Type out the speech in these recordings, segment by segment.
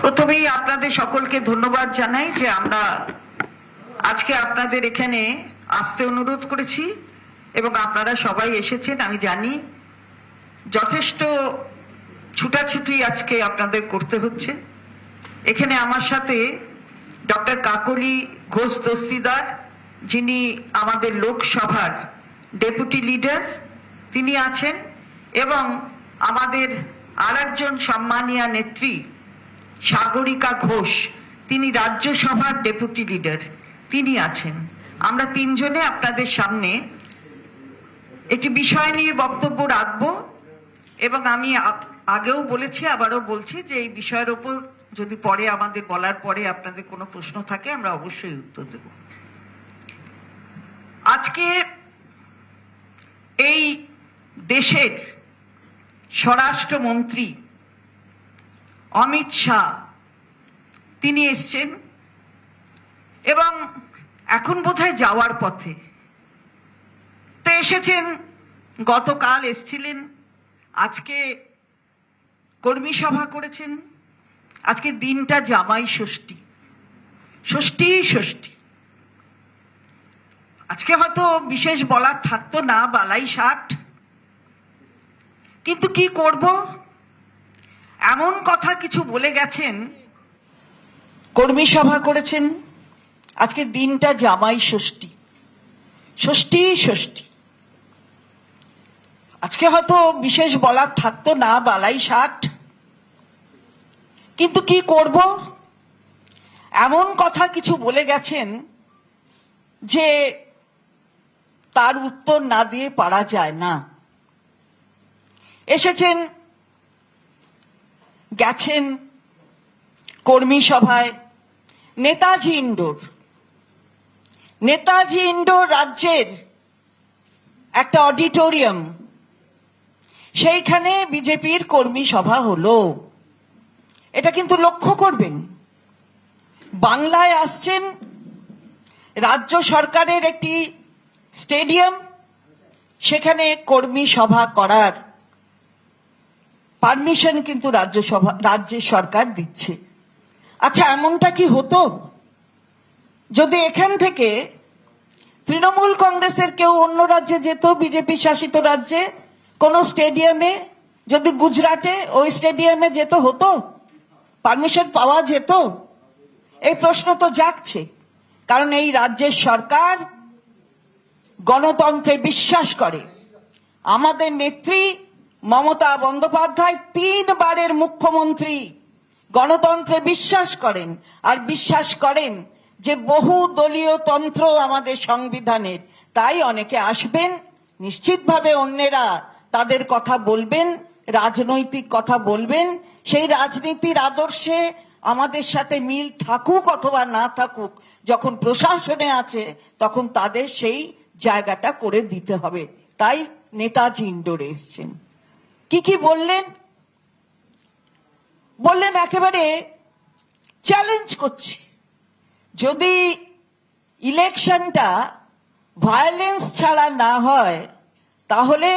প্রথমেই আপনাদের সকলকে ধন্যবাদ জানাই যে আমরা আজকে আপনাদের এখানে আসতে অনুরোধ করেছি এবং আপনারা সবাই এসেছেন, আমি জানি যথেষ্ট ছুটাছুটি আজকে আপনাদের করতে হচ্ছে। এখানে আমার সাথে ডক্টর কাকলি ঘোষ দস্তিদার যিনি আমাদের লোকসভার ডেপুটি লিডার, তিনি আছেন এবং আমাদের আরেকজন সম্মানীয় নেত্রী, সাগরিকা ঘোষ, তিনি রাজ্যসভার ডেপুটি লিডার, তিনি আছেন। আমরা তিনজনে আপনাদের সামনে একটি বিষয় নিয়ে বক্তব্য রাখব এবং আমি আগেও বলেছি, আবারও বলছি যে এই বিষয়ের ওপর যদি পরে আমাদের বলার পরে আপনাদের কোনো প্রশ্ন থাকে, আমরা অবশ্যই উত্তর দেব। আজকে এই দেশের স্বরাষ্ট্রমন্ত্রী অমিত শাহ। তিনি এসছেন এবং এখন বোধহয় যাওয়ার পথে। তো এসেছেন, গতকাল এসছিলেন, আজকে কর্মী সভা করেছেন, আজকে দিনটা জামাই ষষ্ঠী। ষষ্ঠী ষষ্ঠী। আজকে হয়তো বিশেষ বলার থাকতো না, বালাই ষাট। কিন্তু কি করব? এমন কথা কিছু বলে গেছেন। কর্মী সভা করেছেন। আজকে দিনটা জামাই ষষ্ঠী। ষষ্ঠী ষষ্ঠী। আজকে হয়তো বিশেষ বলার থাকতো না, বালাই ষাট কিন্তু কি করব? এমন কথা কিছু বলে গেছেন যে তার উত্তর না দিয়ে পারা যায় না। এসেছেন, গেছেন কর্মী সভায় নেতাজি ইন্ডোর নেতাজি ইন্ডোর রাজ্যের একটা অডিটোরিয়াম। সেইখানে বিজেপির কর্মী সভা হলো। এটা কিন্তু লক্ষ্য করবেন। বাংলায় আসছেন রাজ্য সরকারের একটি স্টেডিয়াম, সেখানে কর্মী সভা করার পারমিশন কিন্তু রাজ্য সভা রাজ্যের সরকার দিচ্ছে। আচ্ছা এমনটা কি হতো? যদি এখান থেকে তৃণমূল কংগ্রেসের কেউ অন্য রাজ্যে যেত, বিজেপি শাসিত রাজ্যে, কোন স্টেডিয়ামে, যদি গুজরাটে ওই স্টেডিয়ামে যেত, হতো? পারমিশন পাওয়া যেত? এই প্রশ্ন তো জাগছে। কারণ এই রাজ্যের সরকার গণতন্ত্রে বিশ্বাস করে। আমাদের নেত্রী মমতা বন্দ্যোপাধ্যায় তিনবারের মুখ্যমন্ত্রী। গণতন্ত্রে বিশ্বাস করেন আর বিশ্বাস করেন যে বহু দলীয় তন্ত্র আমাদের সংবিধানের। তাই অনেকে আসবেন, নিশ্চিতভাবে অন্যেরা তাদের কথা বলবেন, রাজনৈতিক কথা বলবেন, সেই রাজনীতির আদর্শে আমাদের সাথে মিল থাকুক অথবা না থাকুক, যখন প্রশাসনে আছে, তখন তাদের সেই জায়গাটা করে দিতে হবে। তাই নেতাজি ইন্ডোরে এসছেন। কি কি বললেন? বললেন একেবারে চ্যালেঞ্জ করছি। যদি ইলেকশনটা ভায়োলেন্স ছাড়া না হয়, তাহলে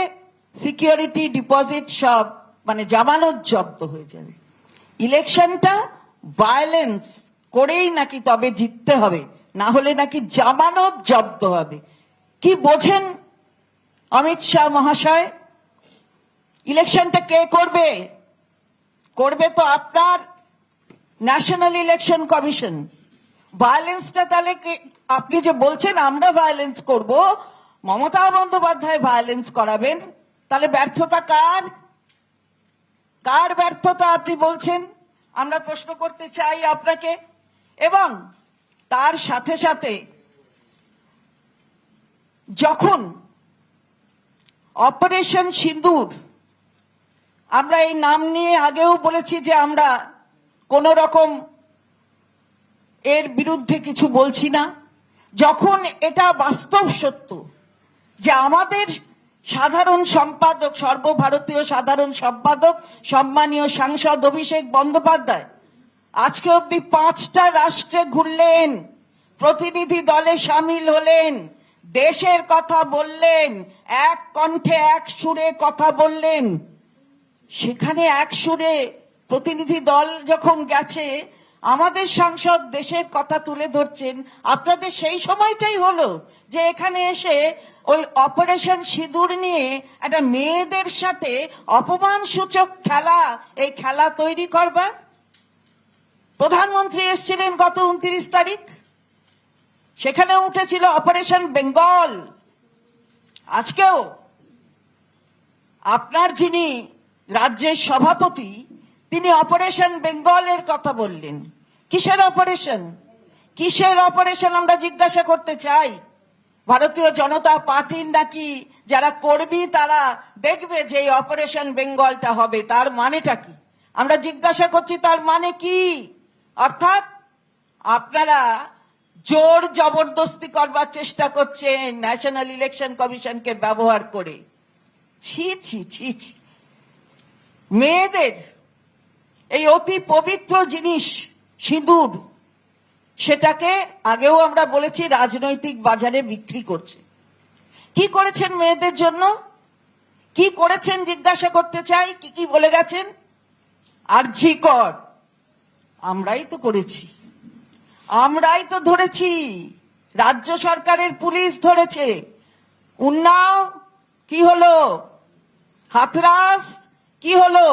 সিকিউরিটি ডিপোজিট সব মানে জামানত জব্দ হয়ে যাবে। ইলেকশনটা ভায়োলেন্স করেই নাকি তবে জিততে হবে, না হলে নাকি জামানত জব্দ হবে। কি বোঝেন অমিত শাহ মহাশয়? ইলেকশনটা কে করবে? করবে তো আপনার ন্যাশনাল ইলেকশন কমিশন ভায়োলেন্সটা তাহলে আপনি যে বলছেন আমরা ভায়োলেন্স করব, মমতা বন্দ্যোপাধ্যায় ভায়োলেন্স করাবেন, তাহলে ব্যর্থতা কার? কার ব্যর্থতা আপনি বলছেন? আমরা প্রশ্ন করতে চাই আপনাকে। এবং তার সাথে সাথে যখন অপারেশন সিন্দুর আমরা এই নাম নিয়ে আগেও বলেছি যে আমরা কোন রকম এর বিরুদ্ধে কিছু বলছি না। যখন এটা বাস্তব সত্য যে আমাদের সাধারণ সম্পাদক, সর্বভারতীয় সাধারণ সম্পাদক, সম্মানীয় সাংসদ অভিষেক বন্দ্যোপাধ্যায়, আজকে অব্দি পাঁচটা রাষ্ট্রে ঘুরলেন, প্রতিনিধি দলে সামিল হলেন, দেশের কথা বললেন, এক কণ্ঠে এক সুরে কথা বললেন। সেখানে এক সুরে প্রতিনিধি দল যখন গেছে, আমাদের সাংসদ দেশের কথা তুলে ধরছেন। আপনাদের সেই সময়টাই হলো যে এখানে এসে ওই অপারেশন সিঁদুর নিয়ে একটা মেয়েদের সাথে অপমান সূচক খেলা, এই খেলা তৈরি করবার। প্রধানমন্ত্রী এসেছিলেন গত উনত্রিশ তারিখ। সেখানে উঠেছিল অপারেশন বেঙ্গল। আজকেও আপনার যিনি রাজ্যের সভাপতি, তিনি অপারেশন বেঙ্গলের কথা বললেন। কিসের অপারেশন? কিসের অপারেশন আমরা জিজ্ঞাসা করতে চাই? ভারতীয় জনতা পার্টির নাকি যারা কর্মী, তারা দেখবে যে অপারেশন বেঙ্গলটা হবে, তার মানেটা কি? আমরা জিজ্ঞাসা করছি, তার মানে কি? অর্থাৎ আপনারা জোর জবরদস্তি করবার চেষ্টা করছেন ন্যাশনাল ইলেকশন কমিশনকে ব্যবহার করে। ছি ছি ছি ছি। মেয়েদের, এই অতি পবিত্র জিনিস, সিঁদুর, সেটাকে আগেও আমরা বলেছি রাজনৈতিক বাজারে বিক্রি করছে। কি করেছেন মেয়েদের জন্য? কি করেছেন জিজ্ঞাসা করতে চাই? কি কি বলে গেছেন? আরজি কর আমরাই তো করেছি। আমরাই তো ধরেছি। রাজ্য সরকারের পুলিশ ধরেছে। উন্নাও, কি হলো? হাথরাস কি হলো?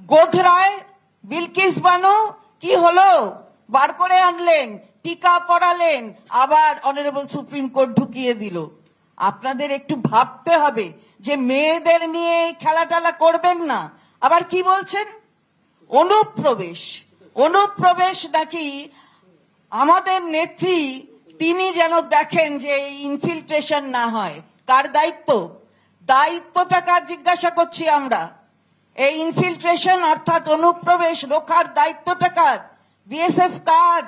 গোধরায় বিলকিস বানু, কি হলো? বার করে আনলেন, টিকা পড়ালেন আবার অনারেবল সুপ্রিম কোর্ট ঢুকিয়ে দিল। আপনাদের একটু ভাবতে হবে যে মেয়েদের নিয়ে খেলা করবেন না। আবার কি বলছেন? অনুপ্রবেশ। অনুপ্রবেশ নাকি আমাদের নেত্রী, তিনি যেন দেখেন যে ইনফিল্ট্রেশন না হয়। কার দায়িত্ব? দায়িত্বটা কার জিজ্ঞাসা করছি আমরা? এই ইনফিল্ট্রেশন অর্থাৎ অনুপ্রবেশ রোখার দায়িত্বটা কার? বিএসএফ কার?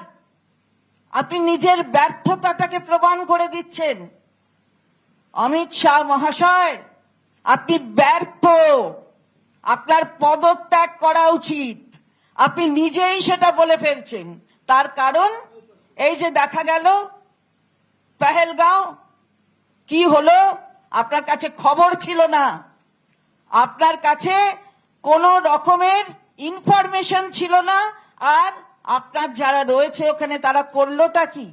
আপনি নিজের ব্যর্থতাটাকে প্রমাণ করে দিচ্ছেন। অমিত শাহ মহাশয়, আপনি ব্যর্থ। আপনার পদত্যাগ করা উচিত। আপনি নিজেই সেটা বলে ফেলছেন। তার কারণ, এই যে দেখা গেল, পেহেলগাঁও, কি হলো? আপনার কাছে খবর ছিল না। আপনার কাছে কোনো রকমের ইনফরমেশন ছিল না, আর আপনার যারা রয়েছে ওখানে তারা করলোটা কি?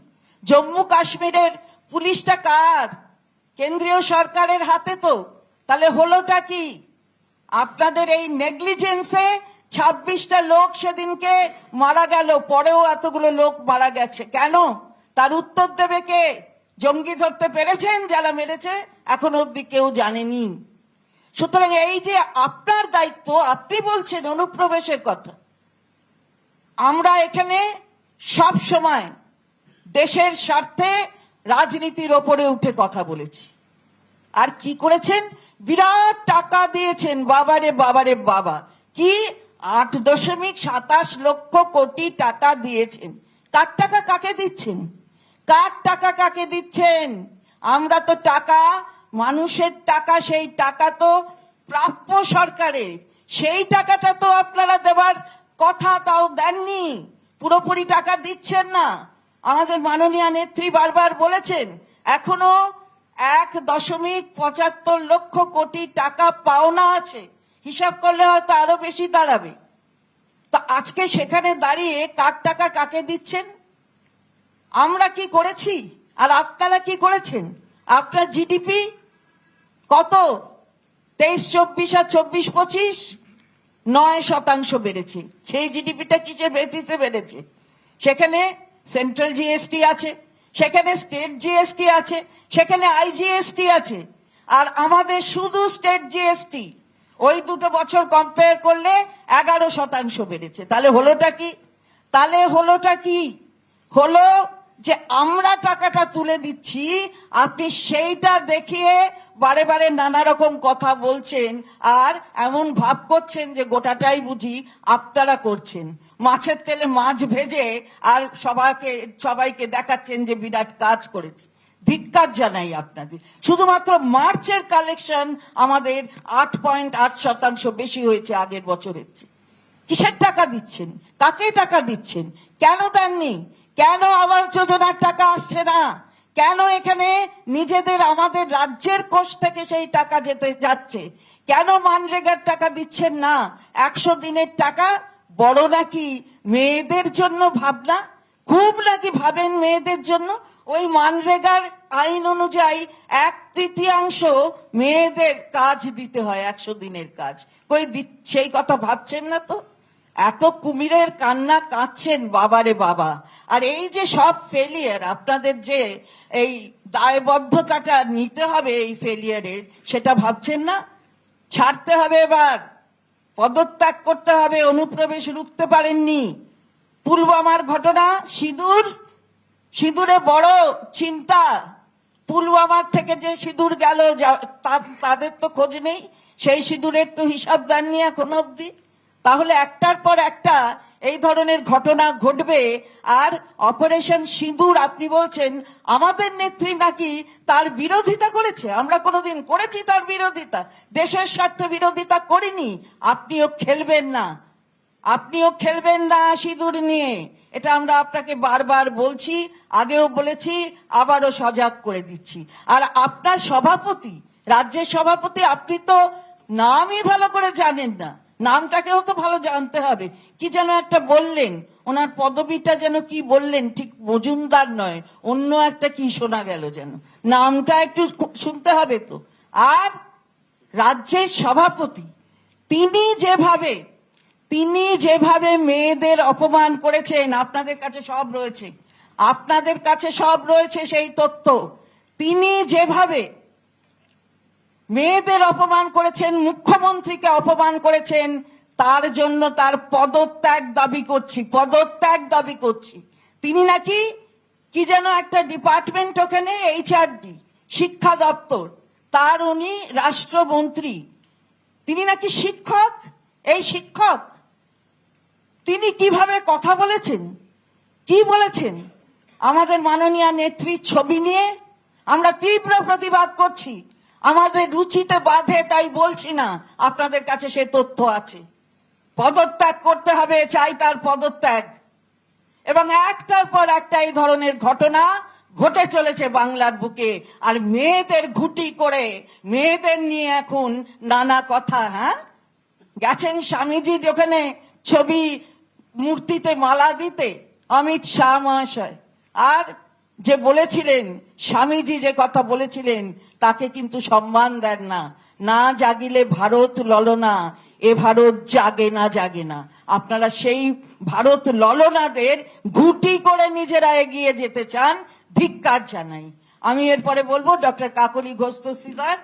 জম্মু কাশ্মীরের পুলিশটা কার? কেন্দ্রীয় সরকারের হাতে তো। তাহলে হলোটা কি? আপনাদের এই নেগলিজেন্সে ছাব্বিশটা লোক সেদিনকে মারা গেল, পরেও এতগুলো লোক মারা গেছে। কেন? তার উত্তর দেবে কে? জঙ্গি ধরতে পেরেছেন? যারা মেরেছে? এখন অব্দি কেউ জানেনি। সুতরাং এই যে আপনার দায়িত্ব, আপনি বলছেন অনুপ্রবেশের কথা। আমরা এখানে সব সময় দেশের স্বার্থে রাজনীতির ওপরে উঠে কথা বলেছি। আর কি করেছেন? বিরাট টাকা দিয়েছেন, বাবারে বাবারে, বাবা। কি? আট দশমিক সাতাশ লক্ষ কোটি টাকা দিয়েছেন। কার টাকা কাকে দিচ্ছেন? কার টাকা কাকে দিচ্ছেন? আমরা তো টাকা মানুষের টাকা, সেই টাকা তো প্রাপ্য সরকারের। সেই টাকাটা তো আপনারা দেবার কথা তাও দেননি। পুরোপুরি টাকা দিচ্ছেন না। আমাদের মাননীয় নেত্রী বারবার বলেছেন, এখনও এক দশমিক পঁচাত্তর লক্ষ কোটি টাকা পাওনা আছে। হিসাব করলে হয়তো আরও বেশি দাঁড়াবে। তো আজকে সেখানে দাঁড়িয়ে কার টাকা কাকে দিচ্ছেন? আমরা কি করেছি? আর আপনারা কি করেছেন? আপনার জিডিপি কত? তেইশ, চব্বিশ আর চব্বিশ, পঁচিশ? নয় শতাংশ বেড়েছে। সেই জিডিপিটা কিসের বেসিসে বেড়েছে? সেখানে সেন্ট্রাল জিএসটি আছে, সেখানে স্টেট জিএসটি আছে, সেখানে আইজিএসটি আছে। আর আমাদের শুধু স্টেট জিএসটি, ওই দুটো বছর কম্পেয়ার করলে এগারো শতাংশ বেড়েছে। তাহলে হলোটা কি? তাহলে হলোটা কি? হলো যে আমরা টাকাটা তুলে দিচ্ছি, আপনি সেইটা দেখিয়ে বারে বারে নানা রকম কথা বলছেন আর এমন ভাব করছেন যে গোটাটাই বুঝি আপনারা করছেন। মাছের তেলে মাছ ভেজে আর সবাইকে সবাইকে দেখাচ্ছেন যে বিরাট কাজ করেছে। ধিক্কার জানাই আপনাদের। শুধুমাত্র মার্চের কালেকশন আমাদের আট পয়েন্ট আট শতাংশ বেশি হয়েছে আগের বছরের চেয়ে। কিসের টাকা দিচ্ছেন? কাকে টাকা দিচ্ছেন? কেন দেননি? কেন আবাস যোজনার টাকা আসছে না? কেন এখানে নিজেদের, আমাদের রাজ্যের কোষ থেকে সেই টাকা যেতে যাচ্ছে? কেন মানরেগার টাকা দিচ্ছেন না? একশো দিনের টাকা? বড় নাকি মেয়েদের জন্য ভাবনা? খুব নাকি ভাবেন মেয়েদের জন্য? ওই মানরেগার আইন অনুযায়ী এক তৃতীয়াংশ মেয়েদের কাজ দিতে হয়, একশো দিনের কাজ। কই সেই কথা ভাবছেন না তো? এত কুমিরের কান্না কাঁদছেন বাবারে বাবা। আর এই যে সব ফেলিয়ার আপনাদের যে এই দায়বদ্ধতাটা নিতে হবে এই ফেলিয়ারের সেটা ভাবছেন না? ছাড়তে হবে এবার। পদত্যাগ করতে হবে, অনুপ্রবেশ রুখতে পারেননি। পুলওয়ামার ঘটনা, সিঁদুর, সিঁদুরে বড় চিন্তা। পুলওয়ামার থেকে যে সিঁদুর গেল তাদের তো খোঁজ নেই। সেই সিঁদুরের তো হিসাব দেননি এখন অব্দি তাহলে একটার পর একটা এই ধরনের ঘটনা ঘটবে। আর অপারেশন সিঁদুর, আপনি বলছেন, আমাদের নেত্রী নাকি তার বিরোধিতা করেছে? আমরা কোনোদিন করেছি তার বিরোধিতা। দেশের স্বার্থে বিরোধিতা করিনি। আপনিও খেলবেন না। আপনিও খেলবেন না সিঁদুর নিয়ে। এটা আমরা আপনাকে বারবার বলছি, আগেও বলেছি, আবারও সজাগ করে দিচ্ছি। আর আপনার সভাপতি, রাজ্যের সভাপতি, আপনি তো নামই ভালো করে জানেন না। নামটাকেও তো ভালো জানতে হবে। কি যেন একটা বললেন, ওনার পদবিটা যেন কি বললেন, ঠিক মজুমদার নয়, অন্য একটা কি শোনা গেল যেন। নামটা একটু শুনতে হবে তো। আর রাজ্যের সভাপতি, তিনি যেভাবে তিনি যেভাবে মেয়েদের অপমান করেছেন, আপনাদের কাছে সব রয়েছে। আপনাদের কাছে সব রয়েছে সেই তথ্য তিনি যেভাবে মেয়েদের অপমান করেছেন, মুখ্যমন্ত্রীকে অপমান করেছেন, তার জন্য তার পদত্যাগ দাবি করছি, পদত্যাগ দাবি করছি। তিনি নাকি কি যেন একটা ডিপার্টমেন্ট ওখানে এইচআরডি, শিক্ষা দপ্তর, তার উনি রাষ্ট্রমন্ত্রী। তিনি নাকি শিক্ষক? এই শিক্ষক? তিনি কীভাবে কথা বলেছেন? কি বলেছেন? আমাদের মাননীয় নেত্রীর ছবি নিয়ে আমরা তীব্র প্রতিবাদ করছি। আমাদের রুচিতে বাধে, তাই বলছি না। আপনাদের কাছে সে তথ্য আছে। পদত্যাগ করতে হবে, চাই তার পদত্যাগ। এবং একটার পর একটা এই ধরনের ঘটনা ঘটে চলেছে বাংলার বুকে। আর মেয়েদের ঘুটি করে, মেয়েদের নিয়ে এখন নানা কথা হ্যাঁ? গেছেন স্বামীজি যেখানে ছবি, মূর্তিতে মালা দিতে, অমিত শাহ মহাশয়। আর যে বলেছিলেন, স্বামীজি যে কথা বলেছিলেন, তাকে কিন্তু সম্মান দেন না। না জাগিলে ভারত ললনা, এ ভারত জাগে না জাগে না। আপনারা সেই ভারত ললনাদের ঘুটি করে নিজেরা এগিয়ে যেতে চান, ধিক্কার জানাই। আমি এরপরে বলব, ডক্টর কাকলি ঘোষ তহসিলদার